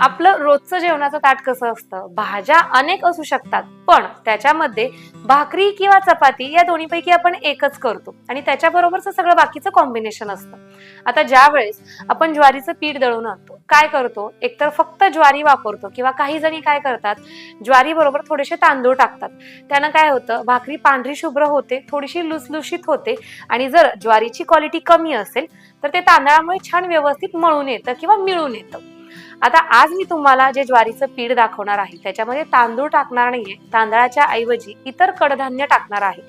आपलं रोजचं जेवणाचं ताट कसं असतं? भाज्या अनेक असू शकतात पण त्याच्यामध्ये भाकरी किंवा चपाती या दोन्हीपैकी आपण एकच करतो. आणि त्याच्याबरोबरचं सगळं बाकीचं कॉम्बिनेशन असतं. आता ज्या वेळेस आपण ज्वारीचं पीठ दळून आणतो काय करतो? एकतर फक्त ज्वारी वापरतो किंवा काही जणी काय करतात? ज्वारी बरोबर थोडेसे तांदूळ टाकतात. त्यानं काय होतं? भाकरी पांढरी शुभ्र होते थोडीशी लुसलुशीत होते आणि जर ज्वारीची क्वालिटी कमी असेल तर ते तांदळामुळे छान व्यवस्थित मळून येतं किंवा मिळून येतं. आता आज मी तुम्हाला जे ज्वारीचं पीठ दाखवणार आहे त्याच्यामध्ये तांदूळ टाकणार नाहीये तांदळाच्या ऐवजी इतर कडधान्य टाकणार आहे.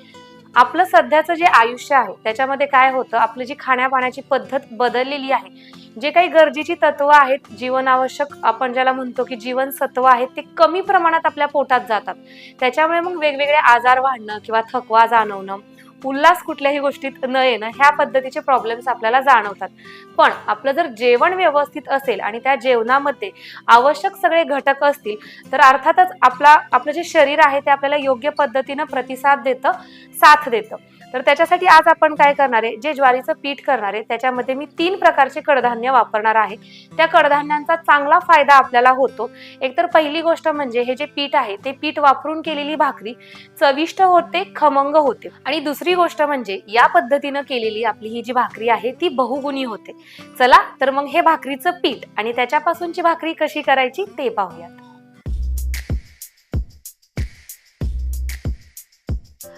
आपलं सध्याचं जे आयुष्य आहे त्याच्यामध्ये काय होतं आपली जी खाण्यापाण्याची पद्धत बदललेली आहे जे काही गरजेची तत्व आहेत जीवनावश्यक आपण ज्याला म्हणतो की जीवनसत्व आहेत ते कमी प्रमाणात आपल्या पोटात जातात. त्याच्यामुळे मग वेगवेगळे आजार वाढणं किंवा थकवा जाणवणं उल्हास कुठल्याही गोष्टीत न येणं ह्या पद्धतीचे प्रॉब्लेम्स आपल्याला जाणवतात. पण आपलं जर जेवण व्यवस्थित असेल आणि त्या जेवणामध्ये आवश्यक सगळे घटक असतील तर अर्थातच आपला आपलं जे शरीर आहे ते आपल्याला योग्य पद्धतीनं प्रतिसाद देतं साथ देतं. तर त्याच्यासाठी आज आपण काय करणार आहे? जे ज्वारीचं पीठ करणार आहे त्याच्यामध्ये मी तीन प्रकारचे कडधान्य वापरणार आहे. त्या कडधान्यांचा चांगला फायदा आपल्याला होतो. एकतर पहिली गोष्ट म्हणजे हे जे पीठ आहे ते पीठ वापरून केलेली भाकरी चविष्ट होते खमंग होते. आणि दुसरी गोष्ट म्हणजे या पद्धतीनं केलेली आपली ही जी भाकरी आहे ती बहुगुणी होते. चला तर मग हे भाकरीचं पीठ आणि त्याच्यापासूनची भाकरी कशी करायची ते पाहूयात.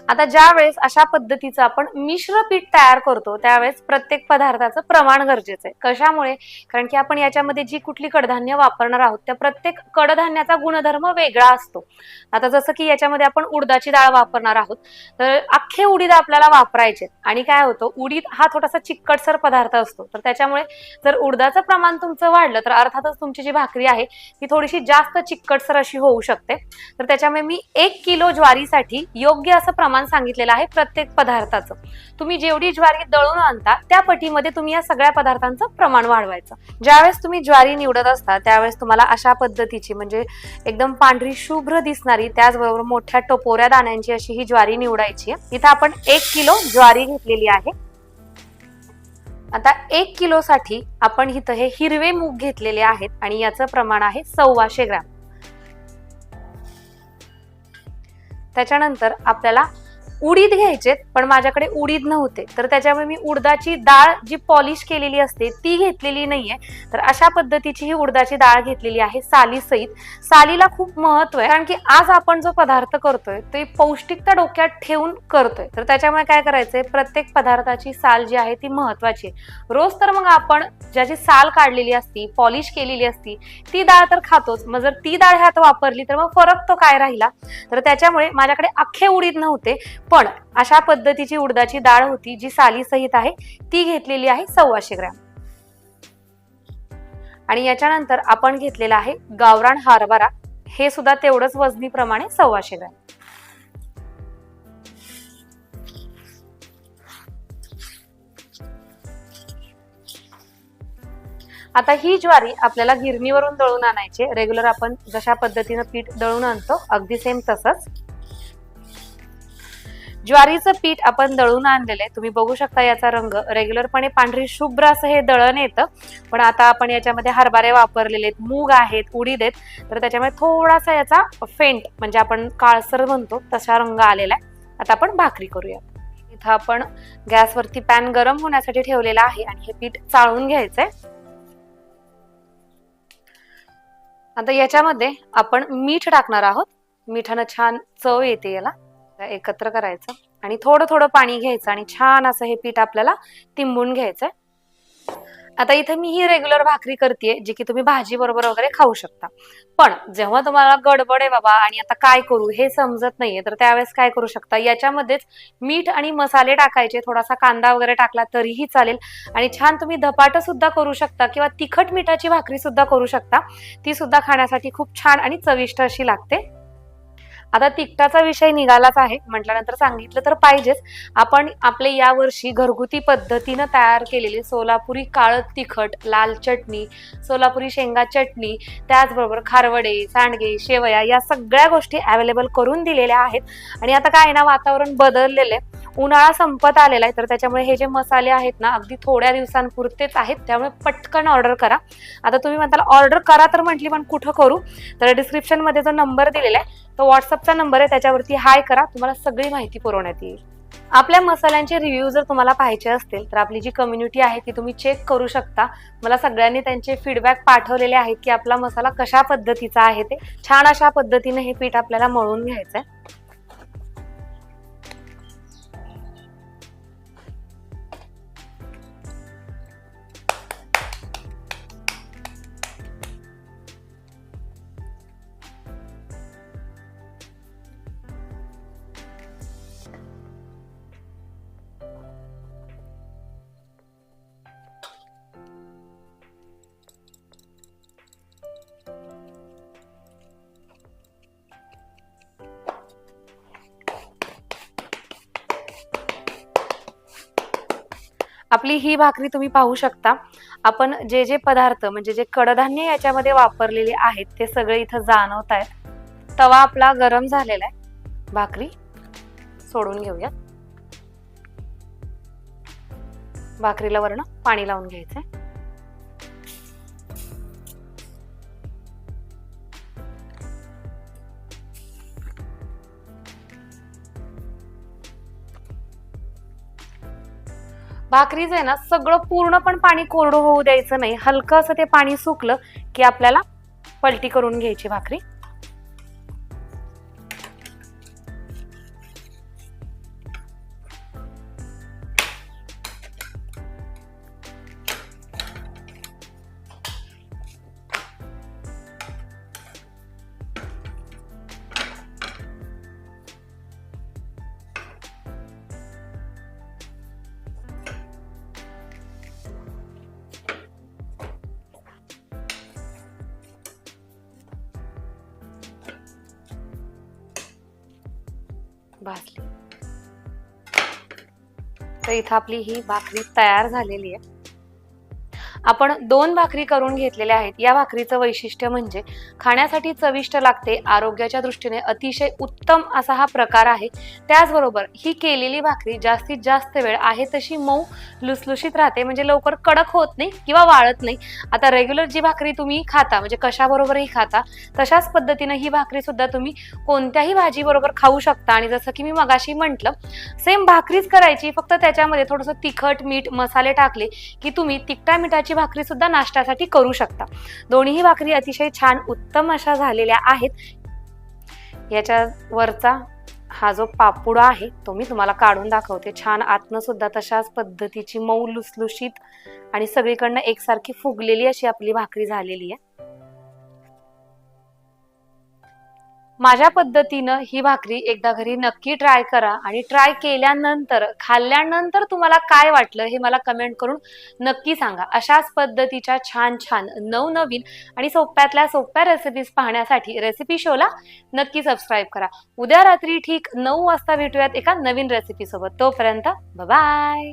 आता ज्या वेळेस अशा पद्धतीचं आपण मिश्र पीठ तयार करतो त्यावेळेस प्रत्येक पदार्थाचं प्रमाण गरजेचं आहे. कशामुळे? कारण की आपण याच्यामध्ये जी कुठली कडधान्य वापरणार आहोत त्या प्रत्येक कडधान्याचा गुणधर्म वेगळा असतो. आता जसं की याच्यामध्ये आपण उडदाची डाळ वापरणार आहोत तर अख्खे उडीद आपल्याला वापरायचे. आणि काय होतं? उडीद हा थोडासा चिकटसर पदार्थ असतो. तर त्याच्यामुळे जर उडदाचं प्रमाण तुमचं वाढलं तर अर्थातच तुमची जी भाकरी आहे ती थोडीशी जास्त चिकटसर अशी होऊ शकते. तर त्याच्यामुळे मी एक किलो ज्वारीसाठी योग्य असं प्रमाण सांगितलेलं आहे प्रत्येक पदार्थाचं. तुम्ही जेवढी ज्वारी दळून आणता त्या पटीमध्ये तुम्ही या सगळ्या पदार्थांचं प्रमाण वाढवायचं. ज्यावेळेस तुम्ही ज्वारी निवडत असता त्यावेळेस तुम्हाला अशा पद्धतीची म्हणजे एकदम पांढरी शुभ्र दिसणारी त्याचबरोबर मोठ्या टपोऱ्या दाण्यांची अशी ही ज्वारी निवडायची इथं आपण एक किलो ज्वारी घेतलेली आहे. आता एक किलोसाठी आपण इथं हे हिरवे मूग घेतलेले आहेत आणि याचं प्रमाण आहे सव्वाशे ग्रॅम. त्याच्यानंतर आपल्याला उडीद घ्यायचेत पण माझ्याकडे उडीद नव्हते. तर त्याच्यामुळे मी उडदाची डाळ जी पॉलिश केलेली असते ती घेतलेली नाहीये. तर अशा पद्धतीची ही उडदाची डाळ घेतलेली आहे साली सहित सालीला खूप महत्त्व आहे कारण की आज आपण जो पदार्थ करतोय ते पौष्टिकता डोक्यात ठेवून करतोय. तर त्याच्यामुळे काय करायचंय प्रत्येक पदार्थाची साल जी आहे ती महत्वाची आहे. रोज तर मग आपण ज्याची साल काढलेली असती पॉलिश केलेली असती ती डाळ तर खातोच. मग जर ती डाळ ह्यात वापरली तर मग फरक तो काय राहिला? तर त्याच्यामुळे माझ्याकडे अख्खे उडीद नव्हते पण अशा पद्धतीची उडदाची डाळ होती जी साली सहित आहे ती घेतलेली आहे सव्वाशे ग्रॅम. आणि याच्यानंतर आपण घेतलेला आहे गावरान हरभरा. हे सुद्धा तेवढंच वजनीप्रमाणे सव्वाशे ग्रॅम. आता ही ज्वारी आपल्याला गिरणीवरून दळून आणायची रेग्युलर आपण जशा पद्धतीनं पीठ दळून आणतो अगदी सेम तसंच. ज्वारीचं पीठ आपण दळून आणलेलं आहे. तुम्ही बघू शकता याचा रंग. रेग्युलरपणे पांढरी शुभ्र असं हे दळण येतं. पण आता आपण याच्यामध्ये हरभरे वापरलेले आहेत. मूग आहेत उडीद आहेत. तर त्याच्यामुळे थोडासा याचा फेंट म्हणजे आपण काळसर म्हणतो तसा रंग आलेला आहे. आता आपण भाकरी करूयात इथं आपण गॅसवरती पॅन गरम होण्यासाठी ठेवलेला आहे आणि हे पीठ चाळून घ्यायचंय. आता याच्यामध्ये आपण मीठ टाकणार आहोत. मिठानं छान चव येते याला. एकत्र करायचं आणि थोडं थोडं पाणी घ्यायचं आणि छान असं हे पीठ आपल्याला तिंबून घ्यायचंय. आता इथे मी ही रेग्युलर भाकरी करते जी की तुम्ही भाजी बरोबर वगैरे खाऊ शकता. पण जेव्हा तुम्हाला गडबड आहे बाबा आणि आता काय करू हे समजत नाहीये तर त्यावेळेस काय करू शकता? याच्यामध्येच मीठ आणि मसाले टाकायचे थोडासा कांदा वगैरे टाकला तरीही चालेल. आणि छान तुम्ही धपाट सुद्धा करू शकता किंवा तिखट मिठाची भाकरी सुद्धा करू शकता. ती सुद्धा खाण्यासाठी खूप छान आणि चविष्ट अशी लागते. आता तिखटाचा विषय निघालाच आहे. म्हटल्यानंतर सांगितलं तर पाहिजेच. आपण आपले यावर्षी घरगुती पद्धतीनं तयार केलेली सोलापुरी काळं तिखट लाल चटणी सोलापुरी शेंगा चटणी त्याचबरोबर खारवडे सांडगे शेवया या सगळ्या गोष्टी अवेलेबल करून दिलेल्या आहेत. आणि आता काय आहे ना वातावरण बदललेलं आहे. उन्हाळा संपत आलेला आहे तर त्याच्यामुळे हे जे मसाले आहेत ना अगदी थोड्या दिवसांपुरतेच आहेत त्यामुळे पटकन ऑर्डर करा. आता तुम्ही म्हणताल ऑर्डर करा तर म्हटली पण कुठं करू? तर डिस्क्रिप्शनमध्ये जो नंबर दिलेला आहे तो व्हॉट्सअपचा नंबर आहे त्याच्यावरती हाय करा तुम्हाला सगळी माहिती पुरवण्यात येईल. आपल्या मसाल्यांचे रिव्ह्यू जर तुम्हाला पाहायचे असतील तर आपली जी कम्युनिटी आहे ती तुम्ही चेक करू शकता. मला सगळ्यांनी त्यांचे फीडबॅक पाठवलेले आहेत की आपला मसाला कशा पद्धतीचा आहे ते छान अशा पद्धतीने हे पीठ आपल्याला मळून आहे आपली ही भाकरी तुम्ही पाहू शकता. आपण जे जे पदार्थ म्हणजे जे कडधान्य याच्यामध्ये वापरलेले आहेत ते सगळे इथं जाणवत आहेत तवा आपला गरम झालेला आहे. भाकरी सोडून घेऊया भाकरीला वरण पाणी लावून घ्यायचंय. भाकरीचं आहे ना सगळं पूर्ण पण पाणी कोरडं होऊ द्यायचं नाही. हलकं असं ते पाणी सुकलं की आपल्याला पलटी करून घ्यायची भाकरी. भाजली. तर इथं आपली ही भाकरी तयार झालेली आहे. आपण दोन भाकरी करून घेतलेल्या आहेत. या भाकरीचं वैशिष्ट्य म्हणजे खाण्यासाठी चविष्ट लागते आरोग्याच्या दृष्टीने अतिशय उत्तम असा हा प्रकार आहे. त्याचबरोबर ही केलेली भाकरी जास्तीत जास्त वेळ आहे तशी मऊ लुसलुशीत राहते. म्हणजे लवकर कडक होत नाही किंवा वाळत नाही. आता रेग्युलर जी भाकरी तुम्ही खाता म्हणजे कशाबरोबरही खाता तशाच पद्धतीनं ही भाकरी सुद्धा तुम्ही कोणत्याही भाजीबरोबर खाऊ शकता. आणि जसं की मी मगाशी म्हटलं सेम भाकरीच करायची फक्त त्याच्यामध्ये थोडंसं तिखट मीठ मसाले टाकले की तुम्ही तिखटा मिठाची भाकरी सुद्धा नाश्त्यासाठी करू शकता. दोन्हीही भाकरी अतिशय छान उत्तम अशा झालेल्या आहेत. याच्या वरचा हा जो पापुडा आहे तो मी तुम्हाला काढून दाखवते. छान आतनं सुद्धा तशाच पद्धतीची मऊ लुसलुशीत आणि सगळीकडनं एकसारखी फुगलेली अशी आपली भाकरी झालेली आहे. माझ्या पद्धतीनं ही भाकरी एकदा घरी नक्की ट्राय करा आणि ट्राय केल्यानंतर खाल्ल्यानंतर तुम्हाला काय वाटलं हे मला कमेंट करून नक्की सांगा. अशाच पद्धतीच्या छान छान नवनवीन आणि सोप्यातल्या सोप्या रेसिपीज पाहण्यासाठी रेसिपी शोला नक्की सबस्क्राईब करा. उद्या रात्री ठीक नऊ वाजता भेटूयात एका नवीन रेसिपी सोबत. तोपर्यंत बाय